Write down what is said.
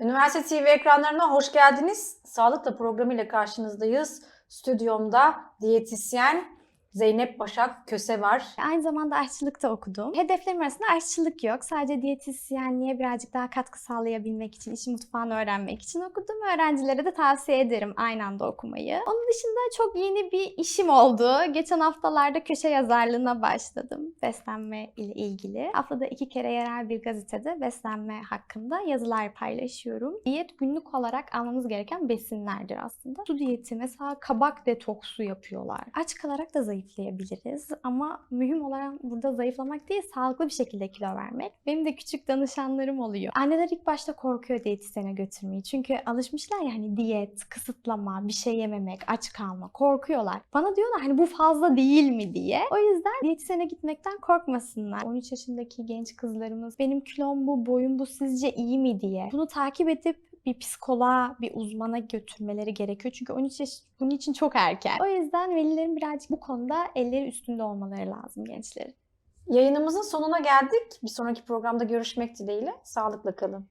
Üniversite TV ekranlarına hoş geldiniz. Sağlıkla programıyla karşınızdayız. Stüdyomda diyetisyen Zeynep Başak Köse var. Aynı zamanda aşçılıkta okudum. Hedeflerim arasında aşçılık yok. Sadece diyetisyenliğe birazcık daha katkı sağlayabilmek için, işin mutfağını öğrenmek için okudum. Öğrencilere de tavsiye ederim aynı anda okumayı. Onun dışında çok yeni bir işim oldu. Geçen haftalarda köşe yazarlığına başladım. Beslenme ile ilgili. Haftada iki kere yerel bir gazetede beslenme hakkında yazılar paylaşıyorum. Diyet günlük olarak almamız gereken besinlerdir aslında. Su diyeti mesela kabak detoksu yapıyorlar. Aç kalarak da zayıflayabiliriz ama mühim olan burada zayıflamak değil, sağlıklı bir şekilde kilo vermek. Benim de küçük danışanlarım oluyor. Anneler ilk başta korkuyor diyetisyene götürmeyi. Çünkü alışmışlar ya hani diyet, kısıtlama, bir şey yememek, aç kalma. Korkuyorlar. Bana diyorlar hani bu fazla değil mi diye. O yüzden diyetisyene gitmekten korkmasınlar. 13 yaşındaki genç kızlarımız benim kilom bu, boyum bu sizce iyi mi diye. Bunu takip edip bir psikoloğa, bir uzmana götürmeleri gerekiyor. Çünkü 13 yaş bunun için çok erken. O yüzden velilerin birazcık bu konuda elleri üstünde olmaları lazım gençlerin. Yayınımızın sonuna geldik. Bir sonraki programda görüşmek dileğiyle. Sağlıkla kalın.